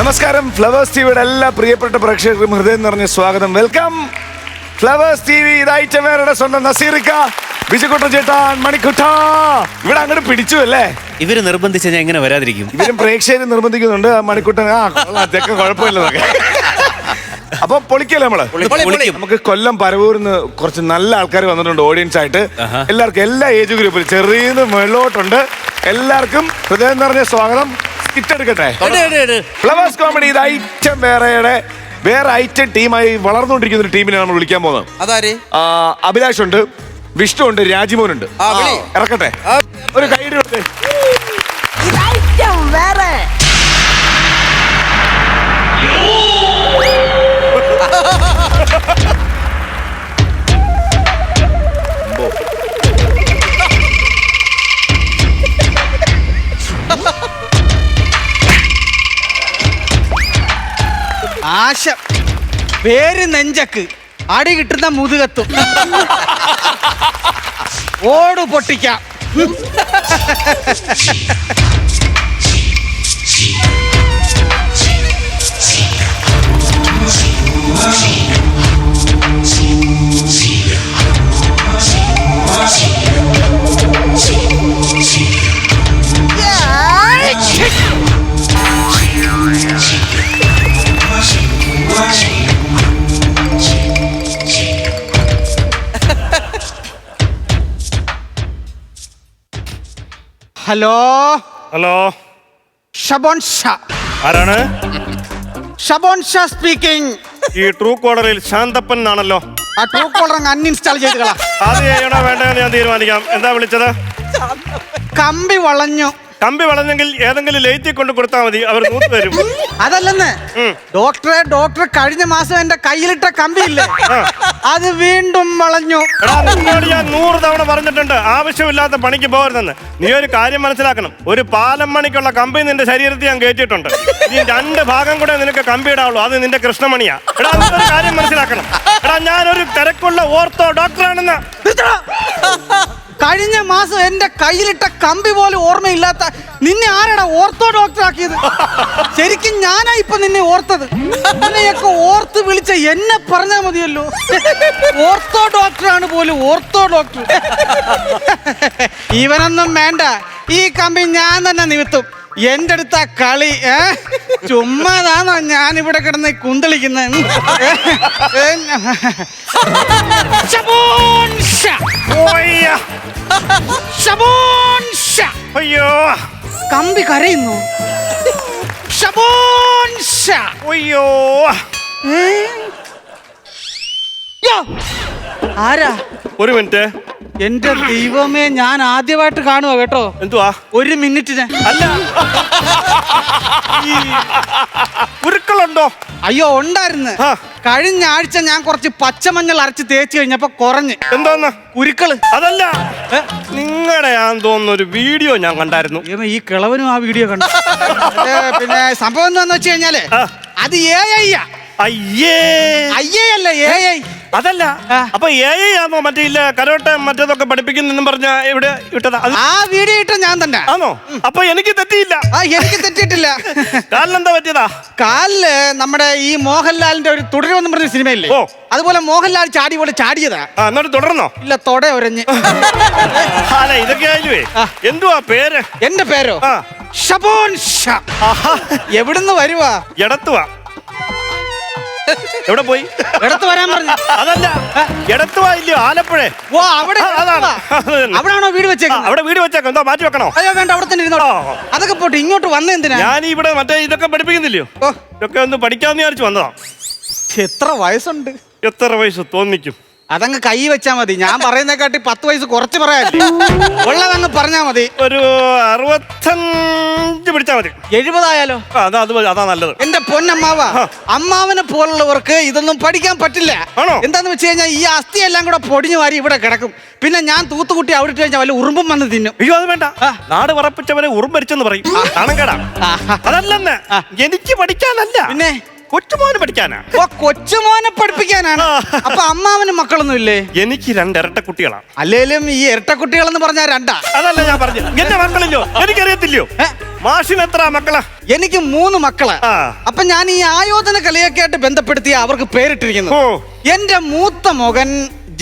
നമസ്കാരം. ഫ്ലവേഴ്സ് ടിവിയുടെ എല്ലാ പ്രിയപ്പെട്ട പ്രേക്ഷകർക്കും ഹൃദയം നിറഞ്ഞ സ്വാഗതം. വെൽക്കം ഫ്ലവേഴ്സ് ടി വി ഇതായിച്ചവരുടെ സ്വന്തം നസീറിക്ക ബിജുക്കുട്ട ചേട്ടാൻ മണിക്കുട്ട. ഇവിടെ അങ്ങോട്ട് പിടിച്ചു അല്ലേ? ഇവർ നിർബന്ധിച്ച ഞാൻ എങ്ങനെ വരാതിരിക്കും. ഇവരും പ്രേക്ഷകർ നിർബന്ധിക്കുന്നുണ്ട്. ആ മണിക്കുട്ടൻ ആ കുഴപ്പമില്ല അതൊക്കെ കുഴപ്പമില്ലെന്നൊക്കെ അപ്പൊ പൊളിക്കല്ലേ നമ്മൾ? പൊളിക്കും. നമുക്ക് കൊല്ലം പരവൂരിന്ന് കുറച്ച് നല്ല ആൾക്കാർ വന്നിട്ടുണ്ട് ഓഡിയൻസ് ആയിട്ട്. എല്ലാവർക്കും എല്ലാ ഏജ് ഗ്രൂപ്പിലും ചെറിയ മേളിലോട്ടുണ്ട് എല്ലാവർക്കും ഹൃദയം നിറഞ്ഞ സ്വാഗതം. സ്കിറ്റ് എടുക്കട്ടെ എട്, എട്, എട്. ഫ്ലവേഴ്സ് കോമഡി ഇത് ഐറ്റം വേറെയുടെ വേറെ ഐറ്റം ടീമായി വളർന്നുകൊണ്ടിരിക്കുന്ന ഒരു ടീമിനെ നമ്മൾ വിളിക്കാൻ പോകുന്നത്. അഭിലാഷ് ഉണ്ട് വിഷ്ണു ഉണ്ട് രാജിമോൻ ഉണ്ട്. ഇറക്കട്ടെ. ഒരു കൈ വേറെ ആശ പേര് നെഞ്ചക്ക് അടി കിട്ടുന്ന മുതുകത്തും ഓട് പൊട്ടിക്കാം ഹലോ? ഹലോ. ഷബോൺ ഷാ. ആരാണ്? ഷബോൺ ഷാ സ്പീക്കിംഗ് ഈ ട്രൂ കോളറിൽ ശാന്തപ്പൻ ആണല്ലോ ആ ട്രൂ കോളർ അങ്ങ് അൺഇൻസ്റ്റാൾ ചെയ്തുകളാ. അത് ചെയ്യണോ വേണ്ടെന്ന് ഞാൻ തീരുമാനിക്കാം. എന്താ വിളിച്ചത്? കമ്പി വളഞ്ഞു. കമ്പി വളഞ്ഞെങ്കിൽ ഏതെങ്കിലും ലൈറ്റിൽ കൊണ്ട് കൊടുത്താൽ മതി അവർ നൂത്ത് തരും. അതല്ലെന്ന് ഡോക്ടറെ ഡോക്ടർ കഴിഞ്ഞ മാസം എന്റെ കയ്യിലിട്ട കമ്പിയില്ലേ? ഇല്ല അത് വീണ്ടും വളഞ്ഞു. എടാ നിന്നോട് ഞാൻ നൂറ് തവണ പറഞ്ഞിട്ടുണ്ട് ആവശ്യമില്ലാത്ത പണിക്ക് പോകരുതെന്ന്. നീ ഒരു കാര്യം മനസ്സിലാക്കണം ഒരു പാലം മണിക്കുള്ള കമ്പി നിന്റെ ശരീരത്തിൽ ഞാൻ കയറ്റിയിട്ടുണ്ട്. നീ രണ്ട് ഭാഗം കൂടെ നിനക്ക് കമ്പി ഇടാവുള്ളൂ അത് നിന്റെ കൃഷ്ണമണിയാ. എടാ നീ ഒരു കാര്യം മനസ്സിലാക്കണം. എടാ ഞാനൊരു തിരക്കുള്ള ഓർത്തോ ഡോക്ടറാണെന്ന്. നിർത്തടാ. കഴിഞ്ഞ മാസം എന്റെ കയ്യിലിട്ട കമ്പി പോലും ഓർമ്മയില്ലാത്ത നിന്നെ ആരാടാ ഓർത്തോ ഡോക്ടർ ആക്കിയത്? ശരിക്കും ഞാനാ ഇപ്പൊ നിന്നെ ഓർത്തത്. നിന്നെയൊക്കെ ഓർത്ത് വിളിച്ച എന്നെ പറഞ്ഞാ മതിയല്ലോ. ഓർത്തോ ഡോക്ടറാണ് പോലും ഓർത്തോ ഡോക്ടർ ഇവനൊന്നും വേണ്ട. ഈ കമ്പി ഞാൻ തന്നെ നിമിത്തും. എന്റെ അടുത്ത കളി ഏ? ചുമ്മാതാണോ ഞാൻ ഇവിടെ കിടന്ന് കുന്തളിക്കുന്ന. അയ്യോ. കമ്പി കരയുന്നു. അയ്യോ! ആരാ? ഒരു മിനിറ്റ്. എന്റെ ദൈവമേ ഞാൻ ആദ്യമായിട്ട് കാണുക കേട്ടോ. എന്തുവാ? ഒരു മിനിറ്റിന് അല്ല. ഉരുക്കളുണ്ടോ? അയ്യോ ഉണ്ടായിരുന്നു. കഴിഞ്ഞ ആഴ്ച ഞാൻ കുറച്ച് പച്ചമഞ്ഞൾ അരച്ച് തേച്ച് കഴിഞ്ഞപ്പോ കുറഞ്ഞ്. എന്തോന്ന്? ഉരുക്കൾ. അതല്ല. നിങ്ങളുടെ ഞാൻ തോന്നുന്ന ഒരു വീഡിയോ ഞാൻ കണ്ടായിരുന്നു. ഈ കിളവനും ആ വീഡിയോ കണ്ടു. പിന്നെ സംഭവം എന്താന്ന് വെച്ച് കഴിഞ്ഞാൽ അത് ഏ അയ്യേ. അയ്യേ അല്ല ഏ അതല്ല. അപ്പൊ ഏ ആണോ മറ്റേ ഇല്ല കരോട്ടെ മറ്റേതൊക്കെ പഠിപ്പിക്കുന്നെന്നും പറഞ്ഞ ഇവിടെ ഇട്ടതാ? ആ വീഡിയോ ഇട്ട ഞാൻ തന്നെ. ആണോ? അപ്പൊ എനിക്ക് തെറ്റിയില്ല. ആ എനിക്ക് തെറ്റിയിട്ടില്ല. കാലിനെന്താ പറ്റിയതാ? കാലിൽ നമ്മുടെ ഈ മോഹൻലാലിന്റെ ഒരു തുടരുമെന്ന് പറഞ്ഞ സിനിമയില്ലേ? ഓ. അതുപോലെ മോഹൻലാൽ ചാടി പോലെ ചാടിയതാ. എന്നിട്ട് തുടർന്നോ? ഇല്ല തൊട ഒരഞ്ഞ്. അല്ല ഇതൊക്കെ ആയില്ലേ? ആ. എന്തുവാ പേര്? എന്റെ പേരോ? ഷാ. എവിടുന്ന് വരുവാ? എടത്തുവാ. എവിടെ പോയി? എടുത്തു വരാൻ പറഞ്ഞു. അതല്ല. ഇടത്ത് ഇല്ലയോ? ആലപ്പുഴ. ഓ അവിടെ അതാണ്. അവിടാണോ വീട് വെച്ചേക്കുന്നത്? അവിടെ വീട് വെച്ചേക്കാം. എന്താ മാറ്റി വെക്കണോ? അയ്യോ വേണ്ട അവിടെ തന്നെ ഇരുന്നോ. അതൊക്കെ പോട്ടെ ഇങ്ങോട്ട് വന്ന എന്തിനാ? ഞാൻ ഇവിടെ മറ്റേ ഇതൊക്കെ പഠിപ്പിക്കുന്നില്ലയോ? ഓ. ഇതൊക്കെ ഒന്ന് പഠിക്കാന്ന് വിചാരിച്ചു വന്നതാ. എത്ര വയസ്സുണ്ട്? എത്ര വയസ്സ് തോന്നിക്കും? അതങ്ങ് കൈ വെച്ചാ മതി. ഞാൻ പറയുന്നേക്കാട്ടി പത്ത് വയസ്സ് കുറച്ച് പറയാല്ലേ ഉള്ളതങ്ങ് പറഞ്ഞാ മതി. ഒരു അറുപത്തഞ്ച് പിടിച്ചാ മതി. എഴുപതായാലോ? ആ, അതാ അത് മതി, അതാ നല്ലത്. എന്റെ പൊന്നമ്മാവ അമ്മാവനെ പോലുള്ളവർക്ക് ഇതൊന്നും പഠിക്കാൻ പറ്റില്ല. ആണോ? എന്താന്ന് വെച്ച് കഴിഞ്ഞാൽ ഈ അസ്ഥി എല്ലാം കൂടെ പൊടിഞ്ഞു വാരി ഇവിടെ കിടക്കും. പിന്നെ ഞാൻ തൂത്തുകുട്ടി അവിടെ ഇട്ട് കഴിഞ്ഞാൽ വല്ല ഉറുമ്പും വന്ന് തിന്നും. അയ്യോ അത് വേണ്ട. ആ. നാട് പറപ്പിച്ചവരെ ഉറുമ്പരിച്ചെന്ന് പറയും. നാണംകേടാ. അതല്ലെന്ന്. എനിക്ക് പഠിക്കാനല്ല. പിന്നെ? കൊച്ചുമോന് പഠിക്കാനാ? ഓ കൊച്ചുമോനെ പഠിപ്പിക്കാനാണ്. അപ്പൊ അമ്മാവന് മക്കളൊന്നും ഇല്ലേ? എനിക്ക് രണ്ട് ഇരട്ട കുട്ടികളാണ് അല്ലേലും ഈ ഇരട്ട കുട്ടികളെന്ന് പറഞ്ഞാൽ രണ്ടാ. അതല്ല ഞാൻ പറഞ്ഞു എന്റെ മക്കളില്ലോ എനിക്കറിയത്തില്ലയോ? മാഷിന് എത്ര മക്കളാ? എനിക്ക് മൂന്ന് മക്കൾ. അപ്പൊ ഞാൻ ഈ ആയോധന കലയൊക്കെ ആയിട്ട് ബന്ധപ്പെടുത്തി അവർക്ക് പേരിട്ടിരിക്കുന്നു. എന്റെ മൂത്ത മകൻ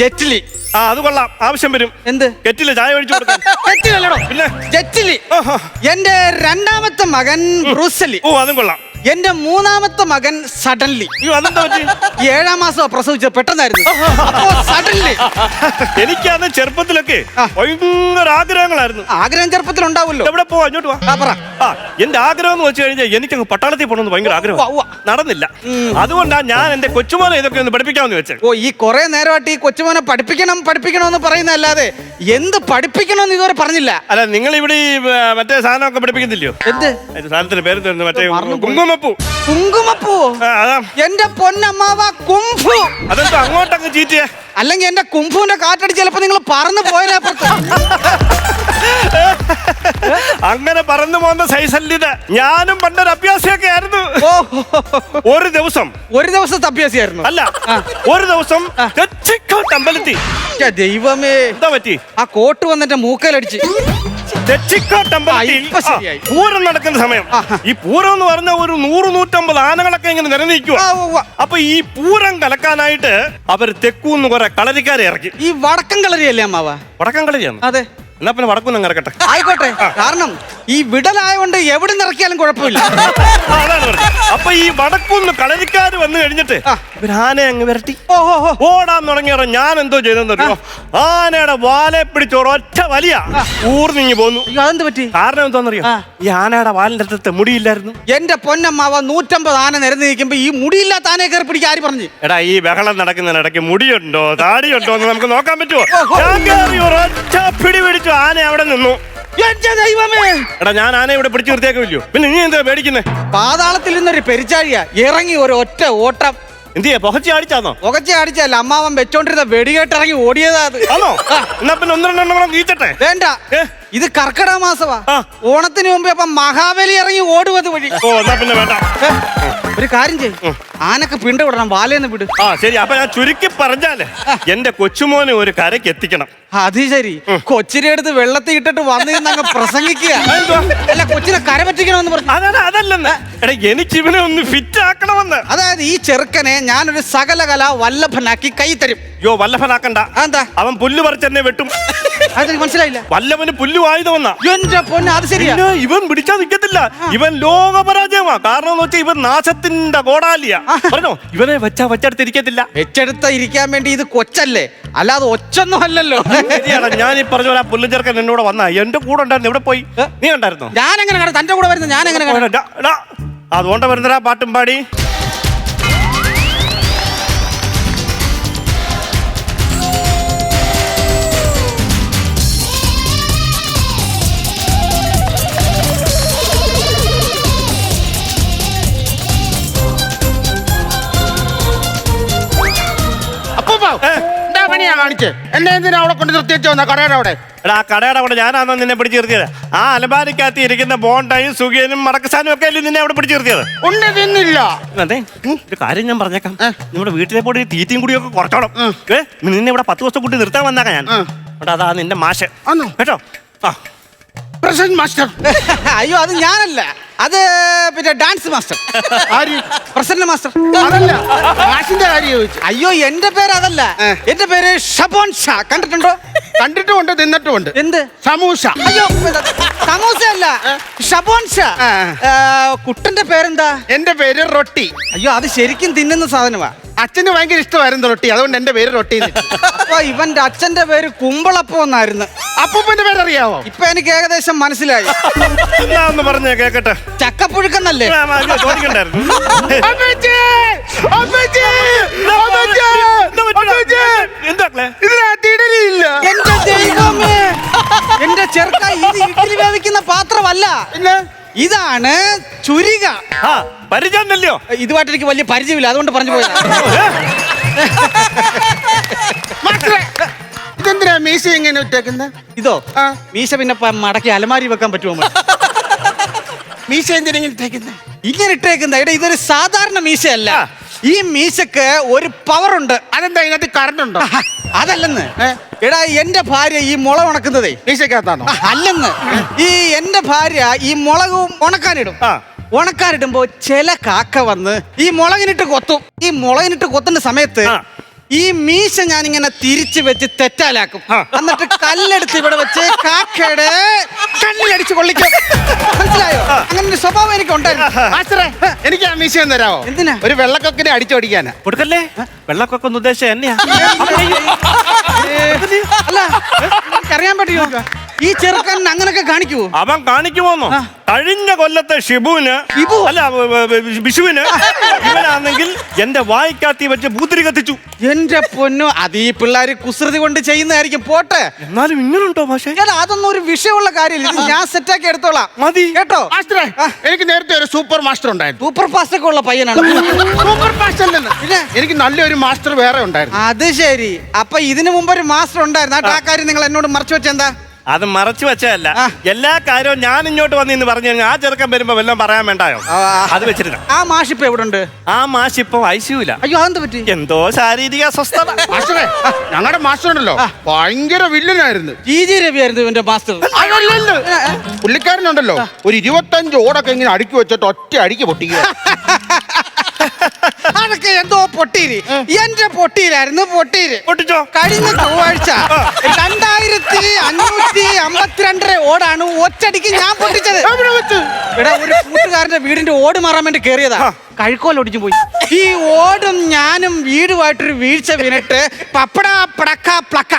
ജെറ്റ്ലി. ആ അത് കൊള്ളാം. ആവശ്യം വരും. എന്ത്? കെറ്റിൽ ചായ ഒഴിച്ചു കൊടുക്കാൻ? ജെറ്റിലി. എന്റെ രണ്ടാമത്തെ മകൻ ബ്രൂസലി. ഓ അതും കൊള്ളാം. എന്റെ മൂന്നാമത്തെ മകൻ സഡൻലി അയ്യോ അതെന്താ പറ്റി? ഏഴാം മാസം പ്രസവിച്ച പെട്ടെന്നായിരുന്നു. അപ്പോ സഡൻലി എനിക്കന്ന് ചെറുപ്പത്തിലൊക്കെ ആ. ഭയങ്കര ആഗ്രഹങ്ങളായിരുന്നു. ആഗ്രഹം ചെറുപ്പത്തിൽ ഉണ്ടാവുമല്ലോ എവിടെ പോവാ? ഇങ്ങോട്ട് വാ. ആ, പറ. ആ എന്റെ ആഗ്രഹം എന്ന് വെച്ച് കഴിഞ്ഞാൽ എനിക്ക് അങ്ങ് പട്ടാളത്തിൽ പോകണമെന്ന് ഭയങ്കര ആഗ്രഹം ഉവ്വ. നടന്നില്ല. അതുകൊണ്ടാ ഞാൻ എന്റെ കൊച്ചുമോനെ ഇതൊക്കെ ഒന്ന് പഠിപ്പിക്കാമെന്ന് വെച്ചത്. ഓ ഈ കുറെ നേരമായിട്ട് ഈ കൊച്ചുമോനെ പഠിപ്പിക്കണം പഠിപ്പിക്കണം എന്ന് പറയുന്നതല്ലാതെ എന്ത് പഠിപ്പിക്കണമെന്ന് ഇതുവരെ പറഞ്ഞില്ല. അല്ല നിങ്ങൾ ഇവിടെ ഈ ആ, മറ്റേ സാധനമൊക്കെ പഠിപ്പിക്കുന്നില്ലയോ? എന്ത്? അതിന്റെ സാധനത്തിന്റെ പേര് തരുന്നു മറ്റേ മറന്നുപോയി. കുങ്കുമപ്പൂ. കുങ്കുമപ്പൂ? ആ, അതാ. എന്റെ പൊന്നമ്മാവ കുംഫു. അതെന്താ അങ്ങോട്ടങ്ങ് ചീറ്റിയെ? അല്ലെങ്കിൽ എന്റെ കുംഫുവിന്റെ കാറ്റടിച്ച് ചിലപ്പോ നിങ്ങൾ പറന്നു പോയതിനപ്പുറത്ത് അങ്ങനെ പറന്നു പോകുന്ന സൈസല്ലിത് ഞാനും പണ്ടൊരു അഭ്യാസിയൊക്കെ ആയിരുന്നു. ഓ. ഒരു ദിവസം. ഒരു ദിവസത്തെ അഭ്യാസിയായിരുന്നു. അല്ല ഒരു ദിവസം അമ്പലത്തി അമ്പലത്തിൽ. ദൈവമേ. എന്താ പറ്റി? ആ കോട്ട് വന്നിട്ട് മൂക്കലടിച്ച് ഇപ്പൊ ശരിയായി. ആ, പൂരം നടക്കുന്ന സമയം. ഈ പൂരം എന്ന് പറഞ്ഞ ഒരു നൂറ് നൂറ്റമ്പത് ആനകളൊക്കെ ഇങ്ങനെ നിലനിൽക്കുക ആ, ഉവ്വ. അപ്പൊ ഈ പൂരം കലക്കാനായിട്ട് അവർ തെക്കൂന്ന് കുറെ കളരിക്കാരെ ഇറക്കി. ഈ വടക്കം കളരിയല്ലേ അമ്മാവ? വടക്കം കളരിയാണ്. അതെ. എന്നാ പിന്നെ വടക്കൂന്ന് ഇറക്കട്ടെ ആയിക്കോട്ടെ കാരണം ഈ വിടലായോണ്ട് എവിടെ ഇറക്കിയാലും കുഴപ്പമില്ല. അപ്പൊ ഈ വടക്കുന്ന് കളരിക്കാര് വന്ന് കഴിഞ്ഞിട്ട് ആനെ ആനയെ അങ്ങ് വരട്ടി. ഓടാൻ തുടങ്ങിയ ഞാൻ എന്തോ ചെയ്തെന്നറിയോ ആനയുടെ വാലെ പിടിച്ച് ഒറ്റ വലിയ ഊർന്നിങ്ങി പോന്നു. അതെന്ത് പറ്റി? കാരണം എന്തോന്നറിയോ? ഈ ആനയുടെ വാലിന്റെ അടുത്ത് മുടിയില്ലായിരുന്നു. എന്റെ പൊന്നമ്മാവ നൂറ്റമ്പത് ആന നിരന്ന് നിൽക്കുമ്പോ ഈ മുടിയില്ലാത്ത ആനയെ കയറി പിടിക്കാൻ ആര് പറഞ്ഞു? എടാ ഈ ബഹളം നടക്കുന്നതിനിടയ്ക്ക് മുടിയുണ്ടോ താടിയുണ്ടോ എന്ന് നമുക്ക് നോക്കാൻ പറ്റുമോ? ഒറ്റ ഞാൻ കയറി ഒരൊറ്റ പിടി പിടിച്ചു ആന അവിടെ നിന്നു. എന്റെ ദൈവമേ. എടാ ഞാൻ ആന ഇവിടെ പിടിച്ചു നിർത്തിയേക്കില്ലയോ പിന്നെ നീ എന്താ പേടിക്കുന്നേ? പാതാളത്തിൽ നിന്നൊരു പെരിച്ചാഴിയ ഇറങ്ങി ഒരു ഒറ്റ ഓട്ടം. എന്ത് ചെയ്യാ പുകച്ചി അടിച്ചാന്നോ? പുകച്ച അടിച്ചല്ല അമ്മാവൻ വെച്ചോണ്ടിരുന്ന വെടികേട്ടിറങ്ങി ഓടിയതാ അത്. ആണോ? എന്നാ പിന്നെ ഒന്ന് രണ്ടെണ്ണം കൂടെ വീച്ചട്ടെ വേണ്ട. ഏ? ഇത് കർക്കിടക മാസമാ ആ. ഓണത്തിന് മുമ്പേ അപ്പൊ മഹാബലി ഇറങ്ങി ഓടുവത് വഴി. ഓ എന്നാ പിന്നെ വേണ്ട. ഏ, ഒരു കാര്യം ചെയ്യും. ആനക്ക് പിണ്ട വിടണം വാലേന്ന് വിട്. ആ ശരി. അപ്പൊ ഞാൻ ചുരുക്കി പറഞ്ഞാൽ എന്റെ കൊച്ചുമോനെ ഒരു കരയ്ക്ക് എത്തിക്കണം. അത് ശരി. കൊച്ചിനെ എടുത്ത് വെള്ളത്തിൽ ഇട്ടിട്ട് വന്നു അങ്ങ് പ്രസംഗിക്കുക. അതെന്തുവാ? അല്ല കൊച്ചിനെ കര പറ്റിക്കണമെന്ന് പറഞ്ഞു. അതാണ് അതല്ലെന്ന്. എടാ എനിക്ക് ഇവനെ ഒന്ന് ഫിറ്റ് ആക്കണമെന്ന്. അതായത് ഈ ചെറുക്കനെ ഞാനൊരു സകലകല വല്ലഭനാക്കി കൈ തരും. യോ വല്ലഭനാക്കണ്ട. അതെന്താ? അവൻ പുല്ല് പറിച്ചെന്നെ വെട്ടും. അതെനിക്ക് മനസ്സിലായില്ല. വല്ലവന് പുല്ല് ആയുധമെന്നാ എന്റെ പൊന്ന് അത് ശരിയാ. പിന്നെ ഇവൻ പിടിച്ചാ നിൽക്കത്തില്ല ഇവൻ ലോകപരാജയമാ. കാരണം എന്ന് വെച്ചാൽ ഇവൻ നാശത്തിന്റെ കോടാലിയാ. പറഞ്ഞോ? ഇവനെ വെച്ചാ വെച്ചെടുത്തിരിക്കത്തില്ല. വെച്ചെടുത്ത ഇരിക്കാൻ വേണ്ടി ഇത് കൊച്ചല്ലേ? അല്ലാതെ ഒച്ചൊന്നും അല്ലല്ലോ. ശരിയാണ് ഞാൻ ഈ പറഞ്ഞ പോലെ ആ പുല്ലും ചെറുക്കൻ എന്നോട് വന്ന. എന്റെ കൂടെ ഉണ്ടായിരുന്നു. ഇവിടെ പോയി? നീ ഉണ്ടായിരുന്നോ ഞാൻ എങ്ങനെ കാണാം തന്റെ കൂടെ വരുന്നത് ഞാൻ എങ്ങനെ കാണാം ഡാ, ഡാ. അതുകൊണ്ട് വരുന്നരാ പാട്ടും പാടി. എന്താ പണിയാ കാണിച്ച്. എന്നെ എന്തിനാ അവിടെ കൊണ്ട് നിർത്തിവെച്ചോ കടയുടെ അവിടെ? എടാ ആ കടയുടെ അവിടെ ഞാനാണോ നിന്നെ പിടിച്ചു നിർത്തിയത്. ആ അലമാരിക്കകത്ത് ഇരിക്കുന്ന ബോണ്ടയും സുഖിയനും മടക്കസാനും ഒക്കെ അല്ലേ നിന്നെ അവിടെ പിടിച്ചു നിർത്തിയത്? ഉണ്ട് തിന്നില്ല. അതെ ഒരു കാര്യം ഞാൻ പറഞ്ഞേക്കാം. നമ്മുടെ വീട്ടിലെ പോയി തീറ്റയും കൂടിയൊക്കെ കുറച്ചോണം. ഏ നിന്നെ ഇവിടെ പത്ത് ദിവസം കൂട്ടി നിർത്താൻ വന്നേക്കാം ഞാൻ. അവിടെ അതാ നിന്റെ മാഷ്? കേട്ടോ? ആ. Present master. അയ്യോ അത് ഞാനല്ല. അത് പിന്നെ ഡാൻസ് മാസ്റ്റർ ആര്? പ്രസന്ന മാസ്റ്റർ അതല്ല. മാഷിന്റെ കാര്യം ചോദിച്ചു. അയ്യോ എന്റെ പേര് അതല്ല. എന്റെ പേര് ഷബോൻ ഷാ. കണ്ടിട്ടുണ്ടോ? കണ്ടിട്ടുമുണ്ട് തിന്നിട്ടുമുണ്ട് എന്ത്? സമൂസ അയ്യോ സമൂസ അല്ല ഷബോൻ ഷാ. കുട്ടന്റെ പേരെന്താ? എന്റെ പേര് റൊട്ടി. അയ്യോ അത് ശരിക്കും തിന്നുന്ന സാധനമാ. അച്ഛന് ഭയങ്കര ഇഷ്ടമായിരുന്നു റൊട്ടി. അതുകൊണ്ട് എന്റെ പേര് റൊട്ടി. അപ്പൊ ഇവന്റെ അച്ഛന്റെ പേര് കുമ്പളപ്പം എന്നായിരുന്നു. അപ്പൂപ്പന്റെ പേരറിയാവോ? ഇപ്പൊ എനിക്ക് ഏകദേശം മനസ്സിലായി. എന്നാ ഒന്ന് പറഞ്ഞേ കേക്കട്ടെ. എന്റെ ദൈവമേ! ചെറുക്ക ഇത് ഇഡ്ഡലി വേവിക്കുന്ന പാത്രമല്ല. ഇതാണ് ചുരിക. പരിചയമല്ലോ ഇതുമായിട്ട് എനിക്ക് വലിയ പരിചയമില്ല. അതുകൊണ്ട് പറഞ്ഞു പോയത്. ഇതെന്തിനാ മീശ എങ്ങനെ ഇതോ? മീശ പിന്നെ മടക്കി അലമാരി വെക്കാൻ പറ്റുമോ? മീശ എന്തിനാ ഇങ്ങനെ ഇട്ടേക്കുന്നത് ഇങ്ങനെ ഇട്ടേക്കുന്ന? എടാ ഇതൊരു സാധാരണ മീശയല്ല. ഈ മീശക്ക് ഒരു പവർ ഉണ്ട്. അതെന്താ ഇതിനകത്ത് കറണ്ട് ഉണ്ടോ? അതല്ലെന്ന്? എടാ എന്റെ ഭാര്യ ഈ മുള ഉണക്കുന്നതേ. മീശക്കകത്താണോ അല്ലെന്ന്. ഈ എന്റെ ഭാര്യ ഈ മുളക് ഉണക്കാനിടും. ഉണക്കാനിടുമ്പോ ചില കാക്ക വന്ന് ഈ മുളകിനിട്ട് കൊത്തും. ഈ മുളകിനിട്ട് കൊത്തുന്ന സമയത്ത്. ഈ മീശ ഞാൻ ഇങ്ങനെ തിരിച്ചു വെച്ച് തെറ്റാലാക്കും. എന്നിട്ട് കല്ലെടുത്ത് ഇവിടെ വെച്ച് കാക്കയുടെ കണ്ണിലടിച്ച് കൊള്ളിക്കും. മനസ്സിലായോ? അങ്ങനെ ഒരു സ്വഭാവം എനിക്ക് ഉണ്ടായിരുന്നു എനിക്ക് ആ മീശ ഒന്ന് തരാമോ എന്തിനാ? ഒരു വെള്ളക്കൊക്കിനെ അടിച്ചോടിക്കാനാ. കൊടുക്കല്ലേ? വെള്ളക്കൊക്കെ ഒന്ന് ഉദ്ദേശിച്ച എന്നെയാ അല്ല അറിയാൻ പറ്റിയോ ഈ ചെറുക്കൻ അങ്ങനൊക്കെ കാണിക്കൂ അവൻ കാണിക്കുമോന്നോ? കഴിഞ്ഞ കൊല്ലത്തെ ഷിബുവിന് ഷിബു? അല്ല വിഷുവിന് ഇവനാണെങ്കിൽ എന്റെ വായിക്കാത്തി വെച്ച് പൂത്തിരി കത്തിച്ചു. എന്റെ പൊന്നു അത് ഈ പിള്ളേര് കുസൃതി കൊണ്ട് ചെയ്യുന്നതായിരിക്കും. പോട്ടെ. എന്നാലും ഇങ്ങനുണ്ടോ പക്ഷേ അതൊന്നും ഒരു വിഷയമുള്ള കാര്യമില്ല. ഇത് ഞാൻ സെറ്റാക്കി എടുത്തോളാം. മതി. കേട്ടോ? മാസ്റ്ററെ എനിക്ക് നേരത്തെ ഒരു സൂപ്പർ മാസ്റ്റർ ഉണ്ടായിരുന്നു. സൂപ്പർ ഫാസ്റ്റ് ഒക്കെ ഉള്ള പയ്യനാണ് സൂപ്പർ ഫാസ്റ്റ് പിന്നെ? എനിക്ക് നല്ലൊരു മാസ്റ്റർ വേറെ ഉണ്ടായിരുന്നു. അത് ശരി. അപ്പൊ ഇതിനു മുമ്പ് ഒരു മാസ്റ്റർ ഉണ്ടായിരുന്നു. ആ കാര്യം നിങ്ങൾ എന്നോട് മറച്ചു വെച്ചെന്താ? അത് മറച്ചു വെച്ചതല്ല. എല്ലാ കാര്യവും ഞാൻ ഇങ്ങോട്ട് വന്ന് ഇന്ന് പറഞ്ഞു കഴിഞ്ഞാൽ ആ ചെറുക്കൻ വരുമ്പോ വല്ലതും പറയാൻ വേണ്ടായോ? അത് വെച്ചിരുന്നു? ആ മാഷിപ്പ് എവിടെ ഉണ്ട് ആ മാഷിപ്പം ഇപ്പൊ ഐസിയുല അയ്യോ അതെന്ത് പറ്റി? എന്തോ ശാരീരിക അസ്വസ്ഥത. മാസ്റ്ററെ ഞങ്ങളുടെ മാസ്റ്റർ ഉണ്ടല്ലോ ഭയങ്കര വില്ലനായിരുന്നു. ജി ജി രവി ആയിരുന്നു ഇവന്റെ മാസ്റ്റർ. പുള്ളിക്കാരനുണ്ടല്ലോ. ഒരു ഇരുപത്തഞ്ച് ഓടൊക്കെ ഇങ്ങനെ അടുക്കി വെച്ചിട്ട് ഒറ്റ അടിക്ക് പൊട്ടിക്കുക. അതൊക്കെ എന്തോ പൊട്ടീര്. എന്റെ പൊട്ടീരായിരുന്നു പൊട്ടീര്. പൊട്ടിച്ചോ? കഴിഞ്ഞ ചൊവ്വാഴ്ച രണ്ടായിരത്തി അഞ്ഞൂറ്റി അമ്പത്തിരണ്ടര ഓടാണ് ഒറ്റടിക്ക് ഞാൻ പൊട്ടിച്ചത്. ഇവിടെ ഒരു കൂട്ടുകാരന്റെ വീടിന്റെ ഓട് മാറാൻ വേണ്ടി കേറിയതാ. കഴുക്കോൽ ഒടിഞ്ഞു പോയി. ഈ ഓടും ഞാനും വീടുമായിട്ടൊരു വീഴ്ച വീണിട്ട് പപ്പട പടക്ക പ്ലക്ക.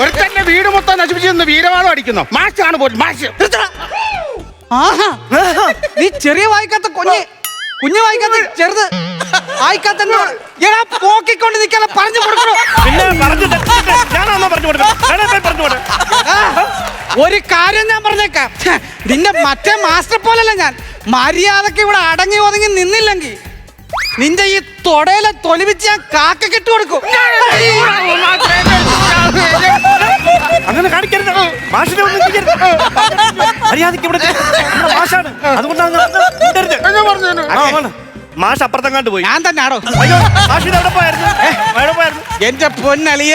ഒരുത്തന്റെ വീട് മൊത്തം നശിപ്പിച്ചു വീരവാളം അടിക്കുന്നു. മാഷാണ് പോയി മാഷ്. ആഹാ. നീ ചെറിയ വായിക്കാത്ത കുഞ്ഞ്. കുഞ്ഞു വായിക്കാത്ത ചെറുത് വായിക്കാത്ത പോക്കിക്കൊണ്ട് പറഞ്ഞു കൊടുക്കണോ പിന്നെ പറഞ്ഞു പറഞ്ഞു പറഞ്ഞു ഒരു കാര്യം ഞാൻ പറഞ്ഞേക്കാം നിന്റെ മറ്റേ മാസ്റ്റർ പോലല്ല ഞാൻ മര്യാദയ്ക്ക് ഇവിടെ അടങ്ങി ഒതുങ്ങി നിന്നില്ലെങ്കിൽ നിന്റെ ഈ തൊടയിലെ തൊലിവിച്ച് ഞാൻ കാക്ക കെട്ടു കൊടുക്കും അങ്ങനെ കാണിക്കരുത്. മാഷിനെ ഒന്നും ചെയ്യരുത്. മര്യാദയ്ക്ക് ഇവിടെ ഇവിടെ മാഷാണ് അതുകൊണ്ടാണ് പറഞ്ഞു മാഷ് അപ്പുറത്തെങ്ങാണ്ട് പോയി. ഞാൻ തന്നെ ആടോ അയ്യോ മാഷിന് എവിടെ പോയായിരുന്നു. എവിടെ പോയായിരുന്നു. എന്റെ പൊന്നളിയ.